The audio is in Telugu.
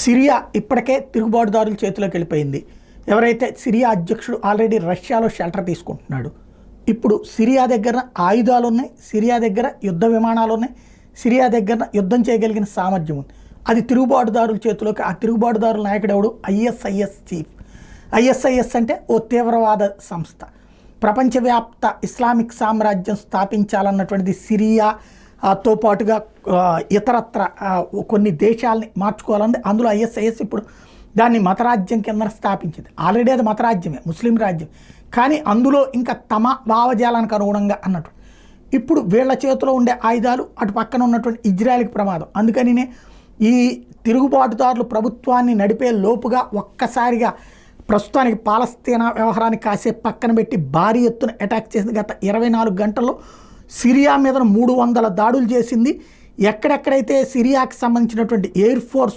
సిరియా ఇప్పటికే తిరుగుబాటుదారుల చేతిలోకి వెళ్ళిపోయింది. ఎవరైతే సిరియా అధ్యక్షుడు ఆల్రెడీ రష్యాలో షెల్టర్ తీసుకుంటున్నాడు. ఇప్పుడు సిరియా దగ్గర ఆయుధాలు ఉన్నాయి సిరియా దగ్గర యుద్ధ విమానాలు ఉన్నాయి సిరియా దగ్గర యుద్ధం చేయగలిగిన సామర్థ్యం ఉంది. అది తిరుగుబాటుదారుల చేతిలోకి ఆ తిరుగుబాటుదారుల నాయకుడు ఎవడు? ISIS chief. ఐఎస్ఐఎస్ అంటే ఓ తీవ్రవాద సంస్థ. ప్రపంచవ్యాప్త ఇస్లామిక్ సామ్రాజ్యం స్థాపించాలన్నటువంటిది సిరియా తో పాటుగా ఇతరత్ర కొన్ని దేశాలని మార్చుకోవాలని అందులో ఐఎస్ఐఎస్ ఇప్పుడు దాన్ని మతరాజ్యం కింద స్థాపించింది. ఆల్రెడీ అది మతరాజ్యమే ముస్లిం రాజ్యం. కానీ అందులో ఇంకా తమ భావజాలానికి అనుగుణంగా అన్నట్టు. ఇప్పుడు వీళ్ళ చేతిలో ఉండే ఆయుధాలు అటు పక్కన ఉన్నటువంటి ఇజ్రాయెల్కి ప్రమాదం. అందుకనినే ఈ తిరుగుబాటుదారులు ప్రభుత్వాన్ని నడిపే లోపుగా ఒక్కసారిగా ప్రస్తుతానికి పాలస్తీనా వ్యవహారాన్ని కాసేపు పక్కన పెట్టి భారీ ఎత్తున అటాక్ చేసింది గత ఇరవై నాలుగు గంటల్లో సిరియా మీద మూడు వందల దాడులు చేసింది. ఎక్కడెక్కడైతే సిరియాకి సంబంధించినటువంటి ఎయిర్ ఫోర్స్